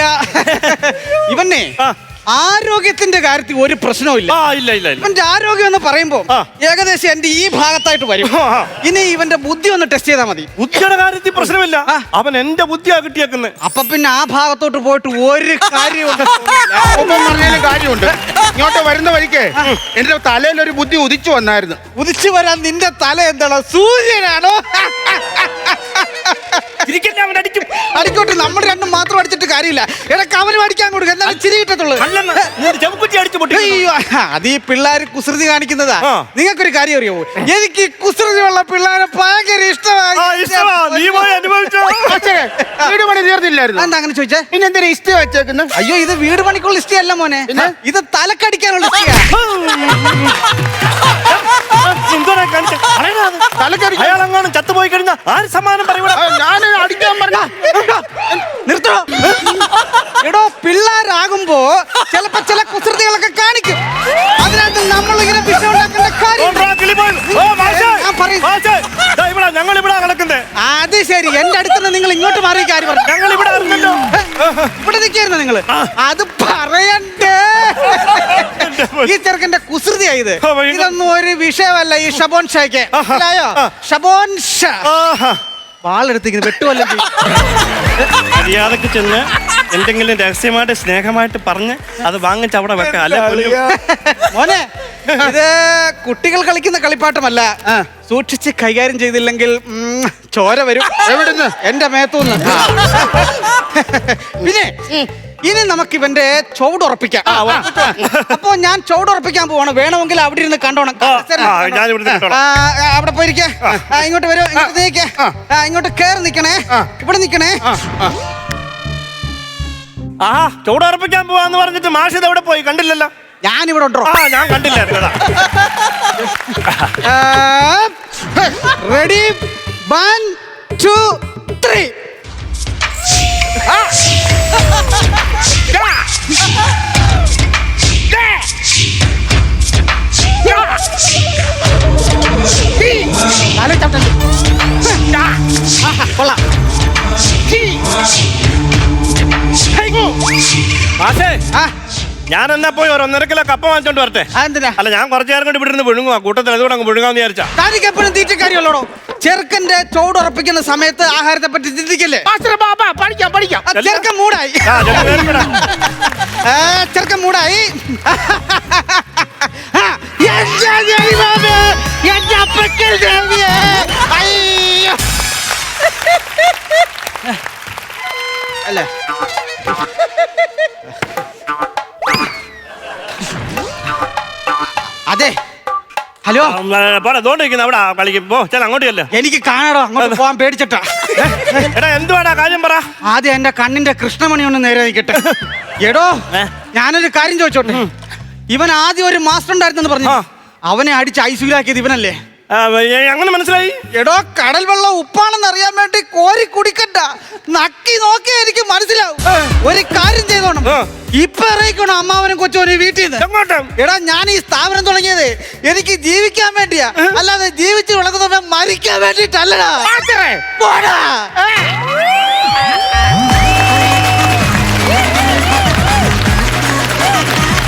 ഇവന്നെ ആ. ആരോഗ്യത്തിന്റെ കാര്യത്തിൽ ഒരു പ്രശ്നവും ഇല്ല. ആ ഇല്ല ഇല്ല ഇല്ല. ഇവന്റെ ആരോഗ്യം എന്ന് പറയുമ്പോ ആ. ഏകദേശം എന്റെ ഈ ഭാഗത്തായിട്ട് വരും. ആ, ആ. ഇനി ഇവന്റെ ബുദ്ധി ഒന്ന് ടെസ്റ്റ് ചെയ്താൽ മതി. ബുദ്ധിയുടെ കാര്യത്തിൽ പ്രശ്നമില്ല. ആ. അവൻ എന്റെ ബുദ്ധിയാ കിട്ടിയേക്കുന്നത് അപ്പൊ പിന്നെ ആ ഭാഗത്തോട്ട് പോയിട്ട് ഒരു ഒപ്പം പറഞ്ഞാലും കാര്യമുണ്ട്. ഇങ്ങോട്ട് വരുന്ന വഴിക്ക് എന്റെ തലയിൽ ഒരു ബുദ്ധി ഉദിച്ചു വന്നായിരുന്നു. ഉദിച്ചു വരാൻ നിന്റെ തല എന്താണോ? സൂര്യനാണോ? തിരിക്കല്ലേ അവൻ അടിക്കും. അടിക്കോട്ടെ നമ്മൾ രണ്ടും മാത്രം അടിച്ചിട്ട് കാര്യമില്ല. ഇടയ്ക്ക് അവനും അടിക്കാൻ കൊടുക്കുക എന്നാലും ചിരി കിട്ടത്തുള്ളൂ. അല്ലെന്ന് നീ ഒരു ചെമ്പുകുറ്റി അടിച്ചു പൊട്ടി അയ്യോ അത് ഈ പിള്ളേർ കുസൃതി കാണിക്കുന്നതാ. ആ. നിങ്ങൾക്കൊരു കാര്യം അറിയാവോ? എനിക്ക് ഈ കുസൃതിയുള്ള പിള്ളേരെ ഭയങ്കര ആ ഇഷ്ടമായി ഇഷ്ടമാ. നീ പോയി അനുഭവിച്ചോ. മാസ്റ്ററെ, വീട് പണി തീർന്നില്ലായിരുന്നു. എന്താ അങ്ങനെ ചോദിച്ചേ? പിന്നെ എന്തിനാ ഇഷ്ട വെച്ചേക്കുന്നു? അയ്യോ ഇത് വീട് പണിക്കുള്ള ഇഷ്ട അല്ല മോനെ ഇത് തലക്കടിക്കാനുള്ള ഇഷ്ടയാ. എന്തോരാ കാണിച്ചത്? കളയടാ അത്. തലക്കടി അയാളെങ്ങാനും ചത്തുപോയി കഴിഞ്ഞാൽ ആര് സമ്മാനം പറയൂടാ ഞാൻ അടിക്കാൻ പറഞ്ഞ? നിർത്തോ എടോ പിള്ളേരാകുമ്പോ ചിലപ്പോ ചില കുസൃതികളൊക്കെ കാണിക്കും. അതിനകത്ത് നമ്മൾ ഇങ്ങനെ വിഷയം ഉണ്ടാക്കേണ്ട കാര്യം ഞങ്ങൾ ഇവിടെ കിടക്കുന്നേ അത് ശരി. എന്റെ അടുത്തുനിന്ന് നിങ്ങൾ ഇങ്ങോട്ട് മാറി കാര്യം പറഞ്ഞു ഞങ്ങൾ ഇവിടെ ഇവിടെ നിൽക്കായിരുന്നു നിങ്ങൾ അത് പറയണ്ടേ? ഈ ചെറുക്കന്റെ കുസൃതിയായത് ഇതൊന്നും ഒരു വിഷയമല്ല ഈ ഷബോൻ ഷായ്ക്ക്. ഷബോൻ ഷാ. ആഹാ. വെട്ടുമല്ലേ വെട്ടുവല്ലോ മര്യാദയ്ക്ക് ചെന്ന് എന്തെങ്കിലും രഹസ്യമായിട്ട് സ്നേഹമായിട്ട് പറഞ്ഞ് അത് വാങ്ങിച്ച് അവിടെ വെക്കാം. അല്ലെ മോനെ ഇത് കുട്ടികൾ കളിക്കുന്ന കളിപ്പാട്ടമല്ല. സൂക്ഷിച്ച് കൈകാര്യം ചെയ്തില്ലെങ്കിൽ ഉം, ചോര വരും. എവിടുന്ന്? എന്റെ മേത്തൂന്ന്. പിന്നെ ഇനി നമുക്ക് ഇവന്റെ ചുവടുറപ്പിക്കാം അപ്പൊ ഞാൻ ചുവടുറപ്പിക്കാൻ പോവാണ്. വേണമെങ്കിൽ അവിടെ ഇരുന്ന് കണ്ടോണം. ആ, ആ. ആ, ആ, അവിടെ പോയിരിക്കേ. ഇങ്ങോട്ട് വരൂ ഇങ്ങോട്ട് നീക്കേ. ആ, ഇങ്ങോട്ട് കേറി നിക്കണേ. ഇവിടെ നിക്കണേ. ആ ചൂടുറപ്പിക്കാൻ പോവാന്ന് പറഞ്ഞിട്ട് മാഷിത് എവിടെ പോയി? കണ്ടില്ലല്ലോ. ഞാൻ ഇവിടെ ഉണ്ടോ? ആ ഞാൻ കണ്ടില്ലായിരുന്നു റെഡി വൺ ടു ത്രീ കൊള്ളാം മാഷേ ആ ഞാൻ എന്നാ പോയി ഒരു ഒന്നര കിലോ കപ്പ വാങ്ങിച്ചോണ്ട് വരട്ടെ. അതെന്തിനാ? അല്ല ഞാൻ കുറച്ചു നേരം കൊണ്ട് ഇവിടെ വിഴുങ്ങും ആ കൂട്ടത്തിൽ അതുകൊണ്ട് അങ്ങ് വിഴുങ്ങാന്ന് വിചാരിച്ചാ? താനിക്ക് എപ്പോഴും തീറ്റക്കാരിയുള്ളടോ? ചെറുക്കന്റെ ചോടുറപ്പിക്കുന്ന സമയത്ത് ആഹാരത്തെ പറ്റി ചിന്തിക്കല്ലേ മാസ്റ്റർ ബാബാ പഠിക്കാം പഠിക്കാം. ആ, ചെറുക്കൻ മൂടായി. ആ, ചെറുക്കൻ വിടാ. ആ, ചെറുക്കൻ മൂടായി. ആ, എന്റെ ദൈവമേ, എന്റെ അപ്പക്കൽ ദേവിയേ. അയ്യോ. അല്ലേ? ഹലോ? പോടെ തോണ്ടിരിക്കുന്ന അവിടെ കളിക്ക്. പോ ചെല അങ്ങോട്ട് ചെല്ല. എനിക്ക് കാണാടോ അങ്ങോട്ട് പോവാൻ പേടിച്ചിട്ടാ. എടാ എന്തുവാടാ കാര്യം പറ. ആദ്യം എന്റെ കണ്ണിന്റെ കൃഷ്ണമണി ഒന്ന് നേരെ നിൽക്കട്ടെ എടോ ഞാനൊരു കാര്യം ചോദിച്ചോട്ടെ? ഇവൻ ആദ്യം ഒരു മാസ്റ്റർ ഉണ്ടായിരുന്നെന്ന് പറഞ്ഞു. അവനെ അടിച്ച് ഐസിയിലാക്കിയത് ഇവനല്ലേ? അങ്ങനെ മനസ്സിലായി? എടോ കടൽ വെള്ളം ഉപ്പാണെന്ന് അറിയാൻ വേണ്ടി കോരി കുടിക്കണ്ട. നക്കി നോക്കിയാ എനിക്ക് മനസ്സിലാവും. ഒരു കാര്യം ചെയ്തോണം. ഇപ്പൊ ഇറങ്ങിക്കണോ അമ്മാവനും കൊച്ചോനും വീട്ടിൽ നിന്ന്? എങ്ങോട്ടും? എടാ ഞാൻ ഈ സ്ഥാപനം തുടങ്ങിയത് എനിക്ക് ജീവിക്കാൻ വേണ്ടിയാ. അല്ലാതെ ജീവിച്ച് വിളക്കുന്നവൻ മരിക്കാൻ വേണ്ടിട്ടല്ലടാ മാത്രേ പോടാ.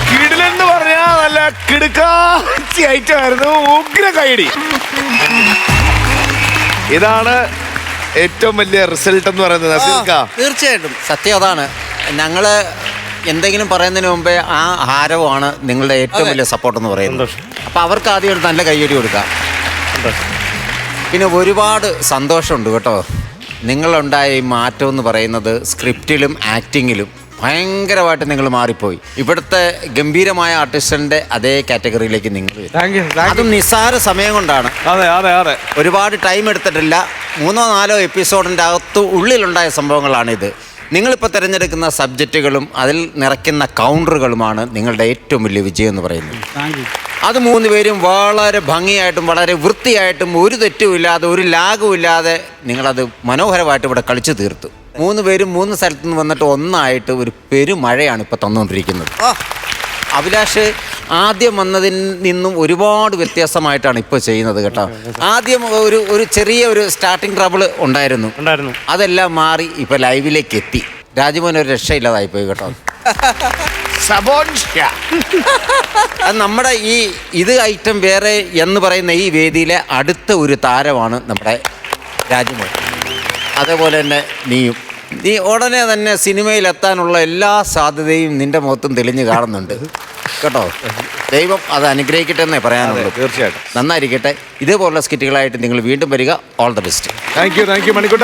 കിടിലെന്ന് പറഞ്ഞാ നല്ല കിടുക്കാച്ചി ഉഗ്ര കൈടി ഇതാണ് ഏറ്റവും വലിയ റിസൾട്ട് എന്ന് പറയുന്നത് നസീർക്ക. തീർച്ചയായിട്ടും. സത്യം അതാണ്. ഞങ്ങൾ എന്തെങ്കിലും പറയുന്നതിന് മുമ്പേ ആ ഹാരവുമാണ് നിങ്ങളുടെ ഏറ്റവും വലിയ സപ്പോർട്ട് എന്ന് പറയുന്നത്. അപ്പോൾ അവർക്ക് ആദ്യം ഒരു നല്ല കയ്യടി കൊടുക്കാം. പിന്നെ ഒരുപാട് സന്തോഷമുണ്ട് കേട്ടോ. നിങ്ങളുണ്ടായ ഈ മാറ്റം എന്ന് പറയുന്നത് സ്ക്രിപ്റ്റിലും ആക്ടിങ്ങിലും ഭയങ്കരമായിട്ട് നിങ്ങൾ മാറിപ്പോയി. ഇവിടുത്തെ ഗംഭീരമായ ആർട്ടിസ്റ്റിന്റെ അതേ കാറ്റഗറിയിലേക്ക് നിങ്ങൾ വരും. അതും നിസ്സാര സമയം കൊണ്ടാണ്. അതെ അതെ അതെ. ഒരുപാട് ടൈം എടുത്തിട്ടില്ല. മൂന്നോ നാലോ എപ്പിസോഡിന്റെ അകത്ത് ഉള്ളിലുണ്ടായ സംഭവങ്ങളാണിത്. നിങ്ങളിപ്പോൾ തിരഞ്ഞെടുക്കുന്ന സബ്ജക്റ്റുകളും അതിൽ നിറയ്ക്കുന്ന കൗണ്ടറുകളുമാണ് നിങ്ങളുടെ ഏറ്റവും വലിയ വിജയം എന്ന് പറയുന്നത്. അത് മൂന്ന് പേരും വളരെ ഭംഗിയായിട്ടും വളരെ വൃത്തിയായിട്ടും ഒരു തെറ്റുമില്ലാതെ ഒരു ലാഗും ഇല്ലാതെ നിങ്ങളത് മനോഹരമായിട്ട് ഇവിടെ കളിച്ചു തീർത്തു. മൂന്ന് പേരും മൂന്ന് സ്ഥലത്തു നിന്ന് വന്നിട്ട് ഒന്നായിട്ട് ഒരു പെരുമഴയാണ് ഇപ്പോൾ തന്നുകൊണ്ടിരിക്കുന്നത്. അഭിലാഷ് ആദ്യം വന്നതിൽ നിന്നും ഒരുപാട് വ്യത്യാസമായിട്ടാണ് ഇപ്പോൾ ചെയ്യുന്നത് കേട്ടോ. ആദ്യം ഒരു ഒരു ചെറിയ ഒരു സ്റ്റാർട്ടിങ് ട്രബിൾ ഉണ്ടായിരുന്നു. ഉണ്ടായിരുന്നു. അതെല്ലാം മാറി ഇപ്പോൾ ലൈവിലേക്ക് എത്തി. രാജ്മോഹൻ ഒരു രക്ഷയില്ലാതായി പോയി കേട്ടോ. അത് നമ്മുടെ ഈ ഇത് ഐറ്റം വേറെ എന്ന് പറയുന്ന ഈ വേദിയിലെ അടുത്ത ഒരു താരമാണ് നമ്മുടെ രാജ്മോഹൻ അതേപോലെ തന്നെ നീയും. നീ ഉടനെ തന്നെ സിനിമയിൽ എത്താനുള്ള എല്ലാ സാധ്യതയും നിന്റെ മുഖത്തും തെളിഞ്ഞു കാണുന്നുണ്ട്. കേട്ടോ? ദൈവം അത് അനുഗ്രഹിക്കട്ടെ എന്നേ പറയാനുള്ളൂ തീർച്ചയായിട്ടും. നന്നായിരിക്കട്ടെ. ഇതേപോലുള്ള സ്കിറ്റുകളായിട്ട് നിങ്ങൾ വീണ്ടും വരിക. All the best thank you thank you മണിക്കുട്ട.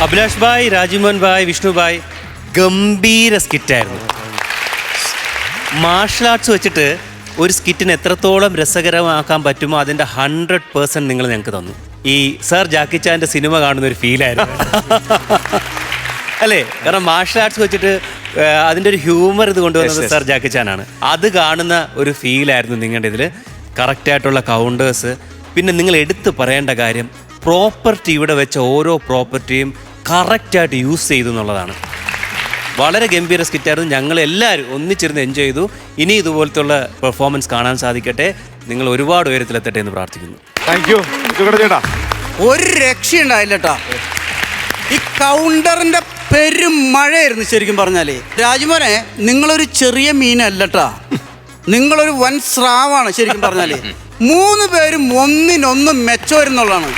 Abhilash bhai Rajmohan bhai Vishnu bhai ഗംഭീര സ്കിറ്റായിരുന്നു. മാർഷൽ ആർട്സ് വെച്ചിട്ട് ഒരു സ്കിറ്റിന് എത്രത്തോളം രസകരമാക്കാൻ പറ്റുമോ അതിന്റെ ഹൺഡ്രഡ് പേഴ്സന്റ് നിങ്ങൾ ഞങ്ങൾക്ക് തന്നു. ഈ സർ ജാക്കി ചാന്റെ സിനിമ കാണുന്ന ഒരു ഫീലായിരുന്നു അല്ലേ? കാരണം മാർഷൽ ആർട്സ് വെച്ചിട്ട് അതിന്റെ അതിന്റെ ഒരു ഹ്യൂമർ ഇത് കൊണ്ടുവന്നത് സർ ജാക്കി ചാനാണ് അത് കാണുന്ന ഒരു ഫീലായിരുന്നു നിങ്ങളുടെ ഇതിൽ കറക്റ്റായിട്ടുള്ള കൗണ്ടേഴ്സ് പിന്നെ നിങ്ങൾ എടുത്തു പറയേണ്ട കാര്യം പ്രോപ്പർട്ടി ഇവിടെ വെച്ച ഓരോ പ്രോപ്പർട്ടിയും കറക്റ്റായിട്ട് യൂസ് ചെയ്തു എന്നുള്ളതാണ്. വളരെ ഗംഭീര സ്കിറ്റായിരുന്നു ഞങ്ങൾ എല്ലാവരും ഒന്നിച്ചിരുന്ന് എൻജോയ് ചെയ്തു. ഇനി ഇതുപോലത്തുള്ള പെർഫോമൻസ് കാണാൻ സാധിക്കട്ടെ. നിങ്ങൾ ഒരുപാട് ഉയരത്തിലെത്തട്ടെ എന്ന് പ്രാർത്ഥിക്കുന്നു. താങ്ക് യു ഒരു രക്ഷയുണ്ടായില്ലട്ടാ. ഈ കൗണ്ടറിന്റെ പെരും മഴയായിരുന്നു ശരിക്കും പറഞ്ഞാലേ. രാജ്മോനെ നിങ്ങളൊരു ചെറിയ മീനല്ലട്ടാ. നിങ്ങളൊരു വൻ സ്രാവാണ് ശരിക്കും പറഞ്ഞാലേ. മൂന്ന് പേരും ഒന്നിനൊന്നും മെച്ചമായിരുന്നുള്ളതാണ്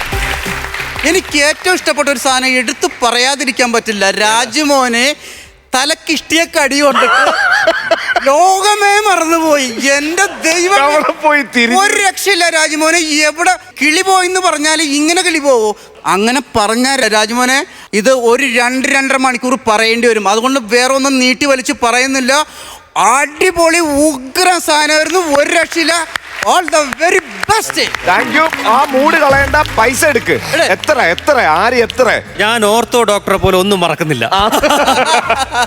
എനിക്ക് ഏറ്റവും ഇഷ്ടപ്പെട്ട ഒരു സാധനം എടുത്തു പറയാതിരിക്കാൻ പറ്റില്ല. രാജ്മോനെ തലക്കിഷ്ടിയൊക്കെ അടി കൊണ്ടിട്ട് ലോകമേ മറന്നുപോയി. എന്റെ ദൈവം അവിടെ പോയി തിരി ഒരു രക്ഷയില്ല രാജ്മോനെ. എവിടെ കിളി പോയിന്ന് പറഞ്ഞാൽ ഇങ്ങനെ കിളി പോവോ? അങ്ങനെ പറഞ്ഞ രാജ്മോനെ ഇത് ഒരു രണ്ട് രണ്ടര മണിക്കൂർ പറയേണ്ടി വരും. അതുകൊണ്ട് വേറെ ഒന്നും നീട്ടി വലിച്ച് പറയുന്നില്ല. അടിപൊളി ഉഗ്ര സാധനമായിരുന്നു. ഒരു രക്ഷയില്ല. All the very best thank you ആ മൂഡ് കളയണ്ട പൈസ എടുക്ക്. എത്ര എത്ര ആര് എത്ര? ഞാൻ ഓർത്തോ ഡോക്ടറെ പോലെ ഒന്നും മറക്കുന്നില്ല.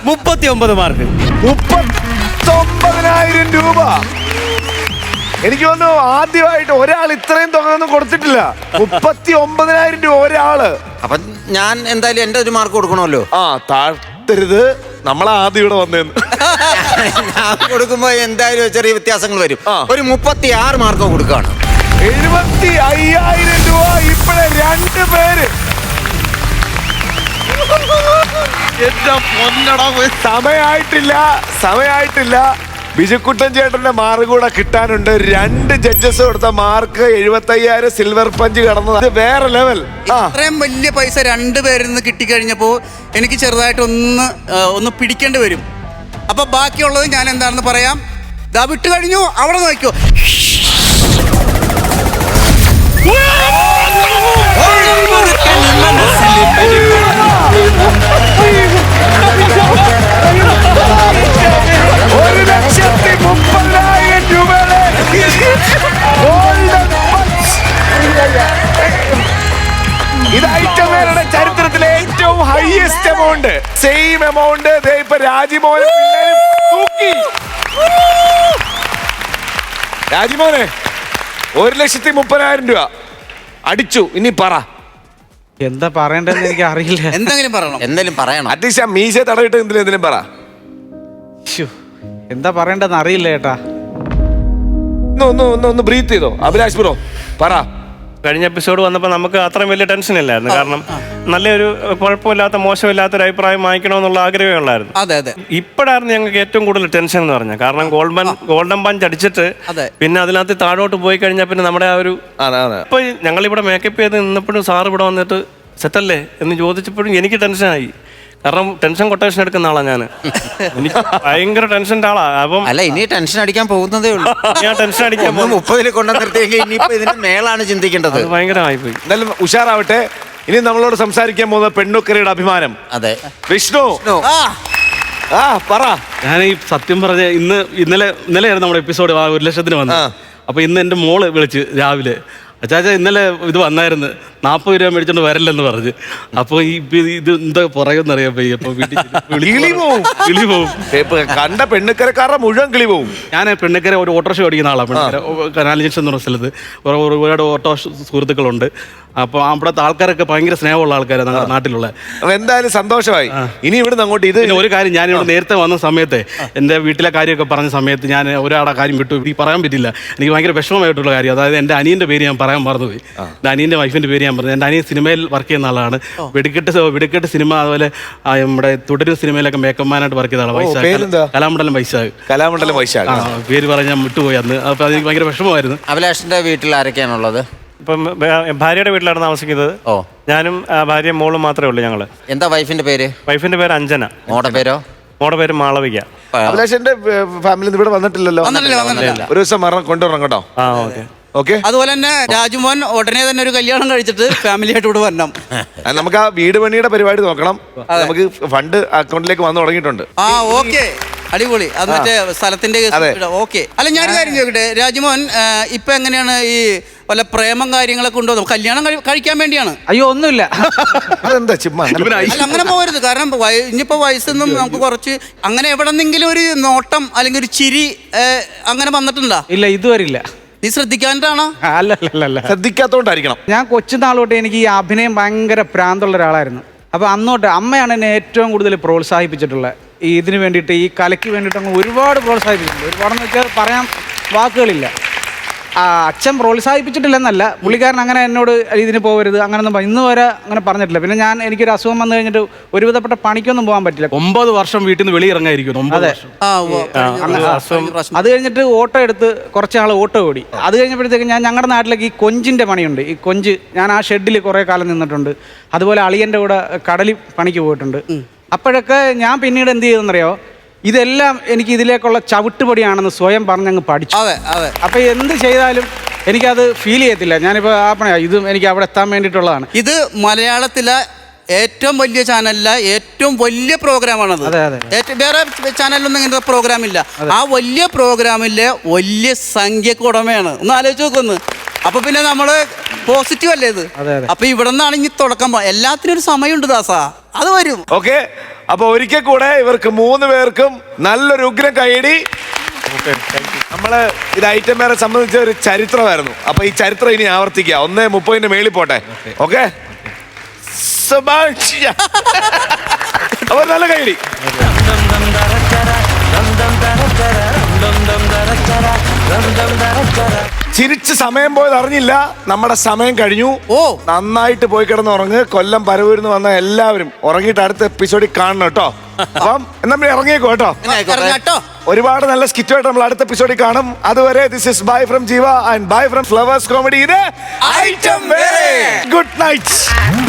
മുപ്പത്തി ഒമ്പത് മാർക്ക്. മുപ്പത് മുപ്പത്തൊമ്പതിനായിരം രൂപ. എനിക്ക് തോന്നുന്നു ആദ്യമായിട്ട് ഒരാൾ ഇത്രയും തുക ഒന്നും കൊടുത്തിട്ടില്ല. മുപ്പത്തി ഒമ്പതിനായിരം രൂപ ഒരാൾ. അപ്പൊ ഞാൻ എന്തായാലും എന്റെ ഒരു മാർക്ക് കൊടുക്കണമല്ലോ. ആ താഴ്ത്തരുത്. നമ്മളെ ആദ്യം ഇവിടെ വന്നേന്ന്. ഞാൻ കൊടുക്കുമ്പോൾ എന്തായാലും ചെറിയ വ്യത്യാസങ്ങൾ വരും. ആ. ഒരു മുപ്പത്തി ആറ് മാർക്ക് കൊടുക്കുകയാണ് എഴുപത്തി അയ്യായിരം രൂപ ഇപ്പഴെ രണ്ട് പേര്. സമയായിട്ടില്ല സമയായിട്ടില്ല. ബിജുക്കുട്ടൻ ചേട്ടന്റെ മാർക്ക് കൂടെ കിട്ടാനുണ്ട്. രണ്ട് ജഡ്ജസ് കൊടുത്ത മാർക്ക് എഴുപത്തി അയ്യായിരം സിൽവർ പഞ്ച് കടന്നത് വേറെ ലെവൽ ആ. ഇത്രയും വലിയ പൈസ രണ്ട് പേരിൽ നിന്ന് കിട്ടിക്കഴിഞ്ഞപ്പോൾ എനിക്ക് ചെറുതായിട്ട് ഒന്ന് ആ, ഒന്ന് പിടിക്കേണ്ടി വരും. അപ്പൊ ബാക്കിയുള്ളത് ഞാൻ എന്താണെന്ന് പറയാം. ദാ വിട്ട് കഴിഞ്ഞു അവിടെ നോക്കിയോ ഇത് ചരിത്രത്തിലെ ഏറ്റവും ഹൈയസ്റ്റ് എമൗണ്ട് സെയിം എമൗണ്ട് ഇപ്പൊ രാജിമോനെ പിള്ളേരും തൂക്കി. രാജിമോനെ ഒരു ലക്ഷത്തി മുപ്പതിനായിരം രൂപ. അടിച്ചു. ഇനി പറ. എന്താ പറയണ്ടെന്ന് എനിക്ക് അറിയില്ല. എന്തെങ്കിലും പറയണം. എന്തെങ്കിലും പറയണം. അറ്റ്ലീസ്റ്റ് ആ മീശ തടവിട്ട് എന്തിനും എന്തിനും പറ. ശ്ശോ, എന്താ പറയണ്ടെന്ന് അറിയില്ല ചേട്ടാ ഒന്ന് ഒന്ന് ഒന്ന് ഒന്ന് ബ്രീത്ത് ചെയ്തോ. അഭിലാഷ് ബ്രോ പറ. കഴിഞ്ഞ എപ്പിസോഡ് വന്നപ്പോൾ നമുക്ക് അത്രയും വലിയ ടെൻഷൻ ഇല്ലായിരുന്നു. കാരണം നല്ലൊരു കുഴപ്പമില്ലാത്ത മോശമില്ലാത്ത ഒരു അഭിപ്രായം വാങ്ങിക്കണമെന്നുള്ള ആഗ്രഹമേ ഉള്ളായിരുന്നു. അതെ അതെ. ഇപ്പോഴായിരുന്നു ഞങ്ങൾക്ക് ഏറ്റവും കൂടുതൽ ടെൻഷൻ എന്ന് പറഞ്ഞാൽ കാരണം ഗോൾഡൻ ഗോൾഡൻ പഞ്ച് അടിച്ചിട്ട്. പിന്നെ അതിനകത്ത് താഴോട്ട് പോയി കഴിഞ്ഞാൽ പിന്നെ നമ്മുടെ ആ ഒരു ഇപ്പൊ ഞങ്ങളിവിടെ മേക്കപ്പ് ചെയ്ത് നിന്നപ്പോഴും സാർ ഇവിടെ വന്നിട്ട് സെറ്റല്ലേ എന്ന് ചോദിച്ചപ്പോഴും എനിക്ക് ടെൻഷനായി കാരണം ടെൻഷൻ കൊട്ടേഷൻ എടുക്കുന്ന ആളാ ഞാൻ എനിക്ക് ഭയങ്കര ടെൻഷന്റെ ആളാ. അപ്പം അല്ല ഇനി ടെൻഷൻ അടിക്കാൻ പോകുന്നതേ ഉള്ളൂ. ഞാൻ ടെൻഷൻ അടിക്കാൻ ഒന്ന് മുപ്പതിൽ കൊണ്ടു നിർത്തിയെങ്കിൽ ഇനിയിപ്പോ ഇതിന് മേളാണ് ചിന്തിക്കേണ്ടത്. അത് ഭയങ്കരമായിപ്പോയി. എന്തായാലും ഉഷാറാവട്ടെ. ഇനി നമ്മളോട് സംസാരിക്കാൻ പോകുന്ന പെണ്ണുക്കരയുടെ അഭിമാനം. അതെ. വിഷ്ണു. ആ ആ പറ. ഞാൻ ഈ സത്യം പറഞ്ഞ ഇന്ന് ഇന്നലെ ഇന്നലെയായിരുന്നു നമ്മുടെ എപ്പിസോഡ് ഒരു ലക്ഷത്തിന് വന്നത്. അപ്പൊ ഇന്ന് എന്റെ മോൾ വിളിച്ച് രാവിലെ. അച്ചാച്ച ഇന്നലെ ഇത് വന്നായിരുന്നു. നാൽപ്പത് രൂപ മേടിച്ചോണ്ട് വരല്ലെന്ന് പറഞ്ഞ്. അപ്പോൾ ഈ ഇത് എന്താ പറയുമെന്നറിയാൻ പോയി അപ്പൊ വീട്ടിൽ കിളി പോവും. കിളി പോവും. ഇപ്പൊ കണ്ട പെണ്ണുക്കരക്കാരുടെ മുഴുവൻ കിളി പോവും. ഞാൻ പെണ്ണുക്കര ഒരു ഓട്ടോറിക്ഷ ഓടിക്കുന്ന ആളാണ് പെണ്ണുക്കര ജംഗ്ഷൻ എന്ന് പറഞ്ഞ സ്ഥലത്ത്. ഒരു- ഒരു- ഒരുപാട് ഓട്ടോ സുഹൃത്തുക്കളുണ്ട്. അപ്പോൾ അവിടുത്തെ ആൾക്കാരൊക്കെ ഭയങ്കര സ്നേഹമുള്ള ആൾക്കാരാണ് നാട്ടിലുള്ള. അപ്പൊ എന്തായാലും സന്തോഷമായി. ഇനി ഇവിടുന്ന് അങ്ങോട്ട് ഇത് പിന്നെ ഒരു കാര്യം ഞാൻ ഇവിടെ നേരത്തെ വന്ന സമയത്ത് എന്റെ വീട്ടിലെ കാര്യമൊക്കെ പറഞ്ഞ സമയത്ത് ഞാൻ ഒരാടെ കാര്യം വിട്ടു. ഈ പറയാൻ പറ്റില്ല. എനിക്ക് ഭയങ്കര വിഷമമായിട്ടുള്ള കാര്യം. അതായത് എന്റെ അനിയന്റെ പേര് ഞാൻ പറയാൻ മറന്നുപോയി. എന്റെ അനിയന്റെ വൈഫിന്റെ പേര് ഞാൻ പറഞ്ഞു എന്റെ അനിയൻ സിനിമയിൽ വർക്ക് ചെയ്യുന്ന ആളാണ്. വെടിക്കെട്ട് സ- വെടിക്കെട്ട് സിനിമ അതുപോലെ ആ, നമ്മുടെ തുടരും സിനിമയിലൊക്കെ മേക്കപ്പ് മാനായിട്ട് വർക്ക് ചെയ്ത ആളാണ് വൈശാഖ്. പേരെന്താ? കലാമണ്ഡലം വൈശാഖ്. കലാമണ്ഡലം വൈശാഖ്. ആ പേര് പറഞ്ഞ് ഞാൻ വിട്ടുപോയി അന്ന്. അപ്പോൾ അതെനിക്ക് ഭയങ്കര വിഷമമായിരുന്നു. അഭിലാഷിന്റെ വീട്ടിൽ ആരൊക്കെയാണുള്ളത്? ഇപ്പം ഭാര്യയുടെ വീട്ടിലാണ് താമസിക്കുന്നത്. ഓ. ഞാനും ആ, ഭാര്യയും മോളും മാത്രമേ ഉള്ളൂ ഞങ്ങൾ. എന്താ വൈഫിന്റെ പേര്? വൈഫിന്റെ പേര് അഞ്ജന. മോടെ പേരോ? മോടെ പേര് മാളവിക. അഭിലാഷന്റെ ഫാമിലി ഇവിടെ വന്നിട്ടില്ലല്ലോ? വന്നിട്ടില്ല വന്നിട്ടില്ല. ഒരു ദിവസം മരണം കൊണ്ടുവരണം കേട്ടോ. ആ ഓക്കെ. ഓക്കെ അതുപോലെ തന്നെ രാജുമോൻ ഉടനെ തന്നെ ഒരു കല്യാണം കഴിച്ചിട്ട് ഫാമിലി ആയിട്ട് ഇവിടെ വരണം. നമുക്ക് ആ വീട് പണിയുടെ പരിപാടി നോക്കണം. നമുക്ക് ഫണ്ട് അക്കൗണ്ടിലേക്ക് വന്നു തുടങ്ങിയിട്ടുണ്ട്. ആ ഓക്കെ അടിപൊളി. അത് മറ്റേ സ്ഥലത്തിന്റെ. ഓക്കെ അല്ല ഞാൻ കാര്യം ചോദിക്കട്ടെ? രാജ്മോൻ ഇപ്പൊ എങ്ങനെയാണ് ഈ വല്ല പ്രേമം കാര്യങ്ങളൊക്കെ ഉണ്ടോ? കല്യാണം കഴിക്കാൻ വേണ്ടിയാണ്. അയ്യോ ഒന്നുമില്ല. അതെന്താ ചുമ്മാ? അല്ല അങ്ങനെ പോകരുത് കാരണം ഇനിയിപ്പോ വയസ്സൊന്നും നമുക്ക് കുറച്ച് അങ്ങനെ എവിടെന്നെങ്കിലും ഒരു നോട്ടം അല്ലെങ്കിൽ ഒരു ചിരി അങ്ങനെ വന്നിട്ടുണ്ടോ? ഇല്ല ഇതുവരില്ല നീ ശ്രദ്ധിക്കാണ്ടാണോ അല്ലല്ലല്ല അല്ല അല്ല അല്ല ശ്രദ്ധിക്കാത്തോണ്ടായിരിക്കണം. ഞാൻ കൊച്ചുനാൾ തൊട്ട് എനിക്ക് ഈ അഭിനയം ഭയങ്കര പ്രാന്തുള്ള ഒരാളായിരുന്നു അപ്പോൾ അന്നോട്ട് അമ്മയാണ് എന്നെ ഏറ്റവും കൂടുതൽ പ്രോത്സാഹിപ്പിച്ചിട്ടുള്ളത് ഈ ഇതിന് വേണ്ടിയിട്ട് ഈ കലയ്ക്ക് വേണ്ടിയിട്ട് അങ്ങ് ഒരുപാട് പ്രോത്സാഹിപ്പിച്ചിട്ടുണ്ട്. ഒരുപാടെന്ന് വെച്ചാൽ പറയാൻ വാക്കുകളില്ല. ആ, അച്ഛൻ പ്രോത്സാഹിപ്പിച്ചിട്ടില്ലെന്നല്ല. പുള്ളിക്കാരൻ അങ്ങനെ എന്നോട് ഇതിന് പോകരുത് അങ്ങനൊന്നും പറ- ഇന്ന് വരെ അങ്ങനെ പറഞ്ഞിട്ടില്ല. പിന്നെ ഞാൻ എനിക്കൊരു അസുഖം വന്നു കഴിഞ്ഞിട്ട് ഒരുവിധപ്പെട്ട പണിക്കൊന്നും പോകാൻ പറ്റില്ല. ഒമ്പത് വർഷം വീട്ടിൽ നിന്ന് വെളിയിറങ്ങായിരിക്കും ഒമ്പത് അതെ. വർഷം. ആ ഉവ്വ്. കഴിഞ്ഞ പ്രാവശ്യം. അത് കഴിഞ്ഞിട്ട് ഓട്ടോ എടുത്ത് കുറച്ച് നാൾ ഓട്ടോ ഓടി. അത് കഴിഞ്ഞപ്പോഴത്തേക്ക് ഞാൻ ഞങ്ങളുടെ നാട്ടിലേക്ക് ഈ കൊഞ്ചിന്റെ പണിയുണ്ട്. ഈ കൊഞ്ച് ഞാൻ ആ ഷെഡിൽ കുറേ കാലം നിന്നിട്ടുണ്ട്. അതുപോലെ അളിയന്റെ കൂടെ കടലിൽ പണിക്ക് പോയിട്ടുണ്ട്. അപ്പോഴൊക്കെ ഞാൻ പിന്നീട് എന്ത് ചെയ്തെന്നറിയോ ഇതെല്ലാം എനിക്ക് ഇതിലേക്കുള്ള ചവിട്ടുപടിയാണെന്ന് സ്വയം പറഞ്ഞങ്ങ് പഠിച്ചു. അതെ അതെ. അപ്പൊ എന്ത് ചെയ്താലും എനിക്കത് ഫീൽ ചെയ്യത്തില്ല. ഞാനിപ്പോൾ ആ പണി ഇതും എനിക്ക് അവിടെ എത്താൻ വേണ്ടിയിട്ടുള്ളതാണ്. ഇത് മലയാളത്തിലെ ഏറ്റവും വലിയ ചാനലിലെ ഏറ്റവും വലിയ പ്രോഗ്രാമാണത്. അതെ, അതെ. ഏറ്റവും വേറെ ചാനലിലൊന്നും ഇങ്ങനത്തെ പ്രോഗ്രാം ഇല്ല ആ വലിയ പ്രോഗ്രാമിലെ വലിയ സംഖ്യക്ക് ഉടമയാണ്. ഒന്ന് ആലോചിച്ച് നോക്കൊന്ന് അപ്പൊ പിന്നെ നമ്മൾ പോസിറ്റീവ് അല്ലേ ഇത്. അപ്പൊ ഇവിടെ നിന്നാണ് ഇനി തുടക്കം. എല്ലാത്തിനും ഒരു സമയമുണ്ട് ദാസാ. അത് വരും. ഓക്കെ. അപ്പൊ ഒരിക്കൽ കൂടെ ഇവർക്ക് മൂന്ന് പേർക്കും നല്ലൊരു ഉഗ്രം കൈയടി. നമ്മൾ ഇത് ഐറ്റം വേറെ സംബന്ധിച്ച ഒരു ചരിത്രമായിരുന്നു. അപ്പൊ ഈ ചരിത്രം ഇനി ആവർത്തിക്കുക ഒന്നേ മുപ്പതിന്റെ മേളിൽ പോട്ടെ. ഓക്കെ. അവർ നല്ല കൈയടി. ചിരിച്ച് സമയം പോയത് അറിഞ്ഞില്ല. നമ്മുടെ സമയം കഴിഞ്ഞു. ഓ. നന്നായിട്ട് പോയി കിടന്ന് ഉറങ്ങ്. കൊല്ലം പരവൂരിന്ന് വന്ന എല്ലാവരും ഉറങ്ങിയിട്ട് അടുത്ത എപ്പിസോഡിൽ കാണണം കേട്ടോ. അപ്പം നമ്മൾ ഇറങ്ങിയേക്കോ കേട്ടോ. ഇറങ്ങാട്ടോ. ഒരുപാട് നല്ല സ്കിറ്റുമായിട്ട് നമ്മൾ അടുത്ത എപ്പിസോഡിൽ കാണും. അതുവരെ this is bye from Jeeva and bye from flowers comedy ഇത് ഐറ്റം ഗുഡ് നൈറ്റ്